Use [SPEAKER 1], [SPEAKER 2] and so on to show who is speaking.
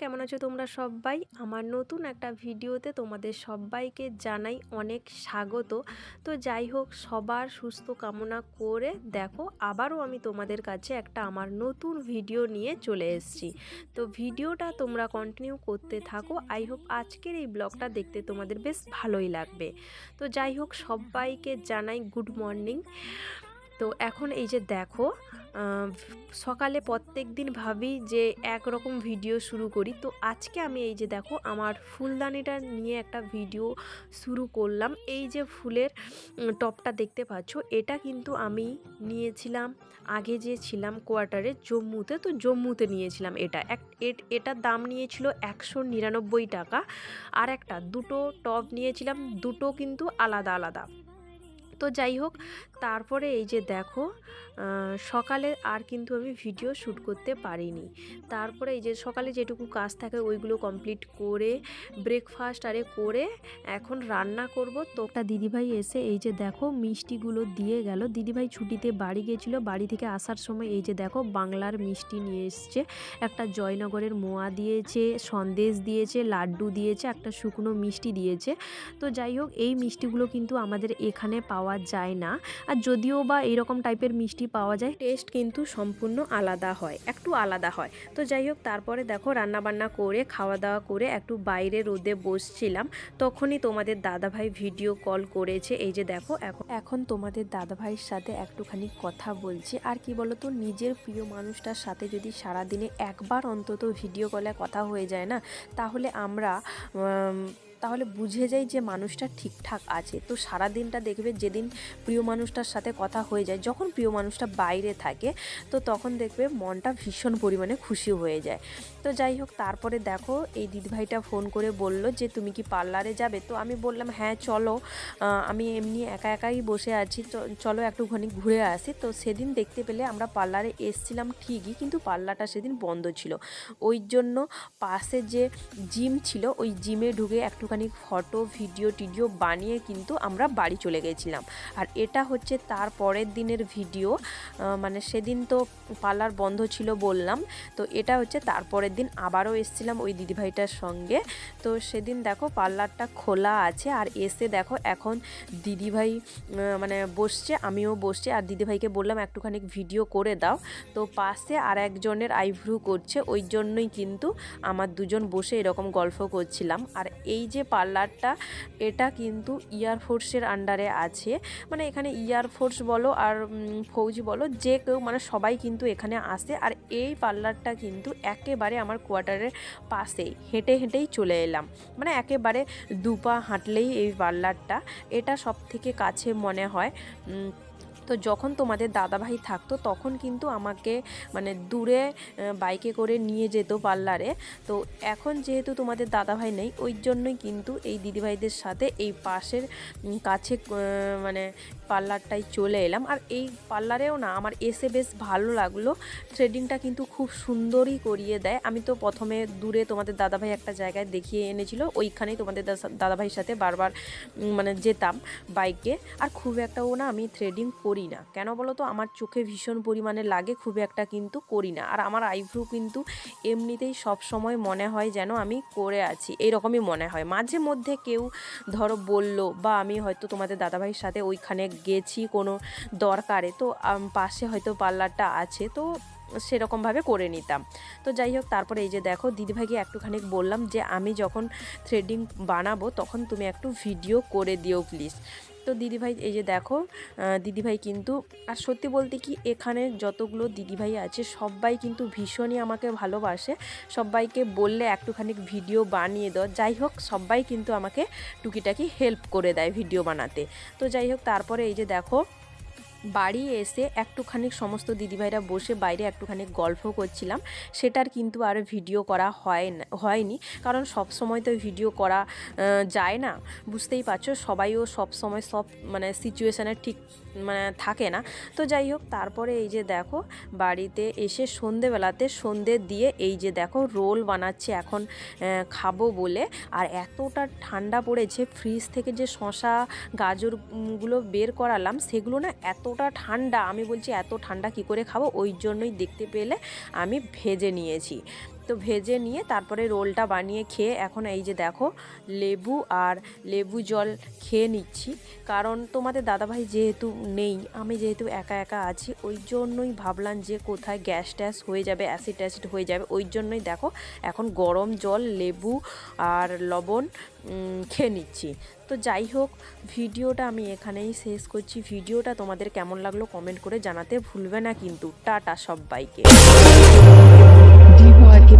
[SPEAKER 1] কেমন আছো তোমরা সবাই? আমার নতুন একটা ভিডিওতে তোমাদের সবাইকে জানাই অনেক স্বাগত। তো যাই হোক, সবার সুস্থ কামনা করে দেখো, আবারও আমি তোমাদের কাছে একটা আমার নতুন ভিডিও নিয়ে চলে এসেছি। তো ভিডিওটা তোমরা কন্টিনিউ করতে থাকো। আই হোপ আজকের এই ব্লগটা দেখতে তোমাদের বেশ ভালোই লাগবে। তো যাই হোক, সবাইকে জানাই গুড মর্নিং তো এখন এই যে দেখো সকালে প্রত্যেক দিন ভাবি যে একরকম ভিডিও শুরু করি। তো আজকে আমি এই যে দেখো, আমার ফুলদানিটা নিয়ে একটা ভিডিও শুরু করলাম। এই যে ফুলের টপটা দেখতে পাচ্ছ, এটা কিন্তু আমি নিয়েছিলাম, আগে যে ছিলাম কোয়ার্টারে জম্মুতে, তো জম্মুতে নিয়েছিলাম এটা। এক, এট- এটার দাম নিয়েছিল একশো নিরানব্বই টাকা। আর একটা, দুটো টপ নিয়েছিলাম, দুটো কিন্তু আলাদা আলাদা। তো যাই হোক, তারপরে এই যে দেখো সকালে আর কিন্তু আমি ভিডিও শ্যুট করতে পারিনি। তারপরে এই যে সকালে যেটুকু কাজ থাকে ওইগুলো কমপ্লিট করে ব্রেকফাস্ট আরে করে এখন রান্না করব। তো একটা দিদিভাই এসে এই যে দেখো মিষ্টিগুলো দিয়ে গেল। দিদিভাই ছুটিতে বাড়ি গিয়েছিল বাড়ি থেকে আসার সময় এই যে দেখো বাংলার মিষ্টি নিয়ে এসছে। একটা জয়নগরের মোয়া দিয়েছে, সন্দেশ দিয়েছে, লাড্ডু দিয়েছে, একটা শুকনো মিষ্টি দিয়েছে। তো যাই হোক, এই মিষ্টিগুলো কিন্তু আমাদের এখানে পাওয়া যায় না। আর যদিও বা এরকম টাইপের মিষ্টি পাওয়া যায় টেস্ট কিন্তু সম্পূর্ণ আলাদা হয়, একটু আলাদা হয়। তো যাই হোক, তারপরে দেখো রান্নাবান্না করে খাওয়া দাওয়া করে একটু বাইরে রোদে বসছিলাম। তখনই তোমাদের দাদাভাই ভিডিও কল করেছে, এই যে দেখো এখন এখন তোমাদের দাদাভাইয়ের সাথে একটুখানি কথা বলছি। আর কি বলতো, নিজের প্রিয় মানুষটার সাথে যদি সারাদিনে একবার অন্তত ভিডিও কলে কথা হয়ে যায় না, তাহলে আমরা তাহলে বুঝে যাই যে মানুষটা ঠিকঠাক আছে। তো সারা দিনটা দেখবে যেদিন প্রিয় মানুষটার সাথে কথা হয়ে যায়, যখন প্রিয় মানুষটা বাইরে থাকে, তো তখন দেখবে মনটা ভীষণ পরিমাণে খুশি হয়ে যায়। তো যাই হোক, তারপরে দেখো এই দিদিভাইটা ফোন করে বলল যে, তুমি কি পার্লারে যাবে? তো আমি বললাম হ্যাঁ চলো। আমি এমনি একা একাই বসে আছি। চলো একটুখানি ঘুরে আসি। তো সেদিন দেখতে পেলে আমরা পার্লারে এসছিলাম ঠিকই, কিন্তু পার্লারটা সেদিন বন্ধ ছিল। ওই জন্য পাশে যে জিম ছিল, ওই জিমে ঢুকে একটুখানি ফটো, ভিডিও, টিডিও বানিয়ে কিন্তু আমরা বাড়ি চলে গেছিলাম। আর এটা হচ্ছে তার পরের দিনের ভিডিও। মানে সেদিন তো পার্লার বন্ধ ছিল বললাম। তো এটা হচ্ছে তারপরের দিন আবারও এসছিলাম ওই দিদিভাইটার সঙ্গে। তো সেদিন দেখো পার্লারটা খোলা আছে আর এসে দেখো এখন দিদিভাই মানে বসছে, আমিও বসছি। আর দিদিভাইকে বললাম একটুখানি ভিডিও করে দাও। তো পাশে আর একজনের আইভ্রু করছে, ওই জন্যই কিন্তু আমার দুজন বসে এরকম গল্প করছিলাম। আর এই যে পার্লারটা, এটা কিন্তু ইয়ারফোর্সের আন্ডারে আছে। মানে এখানে ইয়ারফোর্স বলো আর ফৌজি বলো, যে কেউ মানে সবাই কিন্তু এখানে আসে। আর এই পার্লারটা কিন্তু একেবারে আমার কোয়ার্টারের পাশেই, হেঁটে হেঁটেই চলে এলাম। মানে একেবারে দুপা হাঁটলেই এই পার্লারটা। এটা সব থেকে কাছে মনে হয় তো যখন তোমাদের দাদাভাই থাকতো তখন কিন্তু আমাকে মানে দূরে বাইকে করে নিয়ে যেত পার্লারে। তো এখন যেহেতু তোমাদের দাদাভাই নেই, ওই জন্যই কিন্তু এই দিদিভাইদের সাথে এই পাশের কাছে মানে পার্লারটাই চলে এলাম। আর এই পার্লারেও না আমার এসে বেশ ভালো লাগল। থ্রেডিংটা কিন্তু খুব সুন্দরই করিয়ে দেয়। আমি তো প্রথমে দূরে তোমাদের দাদাভাই একটা জায়গায় দেখিয়ে এনেছিল, ওইখানেই তোমাদের দাদা- দাদাভাইয়ের সাথে বারবার মানে যেতাম বাইকে। আর খুব একটা ও না আমি থ্রেডিং করি না। কেন বলো তো আমার চোখে ভীষণ পরিমাণে লাগে, খুব একটা কিন্তু করি না। আর আমার আইব্রু কিন্তু এমনিতেই সব সময় মনে হয় যেন আমি করে আছি এইরকমই মনে হয়। মাঝে মধ্যে কেউ ধরো বলল বা আমি হয়তো তোমাদের দাদাভাইয়ের সাথে ওইখানে গেছি কোনো দরকারে, তো পাশে হয়তো পার্লারটা আছে, তো সেরকমভাবে করে নিতাম। তো যাই হোক, তারপরে এই যে দেখো, দিদিভাইকে একটুখানি বললাম যে, আমি যখন থ্রেডিং বানাবো, তখন তুমি একটু ভিডিও করে দিও প্লিজ তো দিদিভাই, এই যে দেখো দিদিভাই কিন্তু, আর সত্যি বলতে কি, এখানে যতগুলো দিদিভাই আছে, সবাই কিন্তু ভীষণই আমাকে ভালোবাসে। সবাইকে বললে একটুখানি ভিডিও বানিয়ে দাও যাই হোক, সবাই কিন্তু আমাকে টুকিটাকি হেল্প করে দেয় ভিডিও বানাতে। তো যাই হোক, তারপরে এই যে দেখো বাড়ি এসে একটুখানি সমস্ত দিদিভাইরা বসে বাইরে একটুখানি গল্প করছিলাম। সেটার কিন্তু আর ভিডিও করা হয় না, হয়নি। কারণ সব সময় তো ভিডিও করা যায় না। বুঝতেই পারছ, সবাইও সব সময় সব মানে সিচুয়েশানে ঠিক মানে থাকে না। তো যাই হোক, তারপরে এই যে দেখো, বাড়িতে এসে সন্ধেবেলাতে সন্ধে দিয়ে এই যে দেখো, রোল বানাচ্ছে এখন খাব বলে। আর এতটা ঠান্ডা পড়েছে ফ্রিজ থেকে যে শশা গাজরগুলো বের করালাম, সেগুলো না এতটা ঠান্ডা, আমি বলছি এত ঠান্ডা কি করে খাব? ওই জন্যই দেখতে পেলে আমি ভেজে নিয়েছি। তো ভেজে নিয়ে তারপরে রোলটা বানিয়ে খেয়ে এখন এই যে দেখো, লেবু আর লেবু জল খেয়ে নিচ্ছি। কারণ তোমাদের দাদাভাই যেহেতু নেই, আমি যেহেতু একা একা আছি, ওই জন্যই ভাবলাম যে কোথায় গ্যাস ট্যাস হয়ে যাবে, অ্যাসিড ট্যাসিড হয়ে যাবে, ওই জন্যই দেখো এখন গরম জল, লেবু আর লবণ খেয়ে নিচ্ছি। তো যাই হোক, ভিডিওটা আমি এখানেই শেষ করছি। ভিডিওটা তোমাদের কেমন লাগল কমেন্ট করে জানাতে ভুলবে না কিন্তু। টাটা সবাইকে। আর কি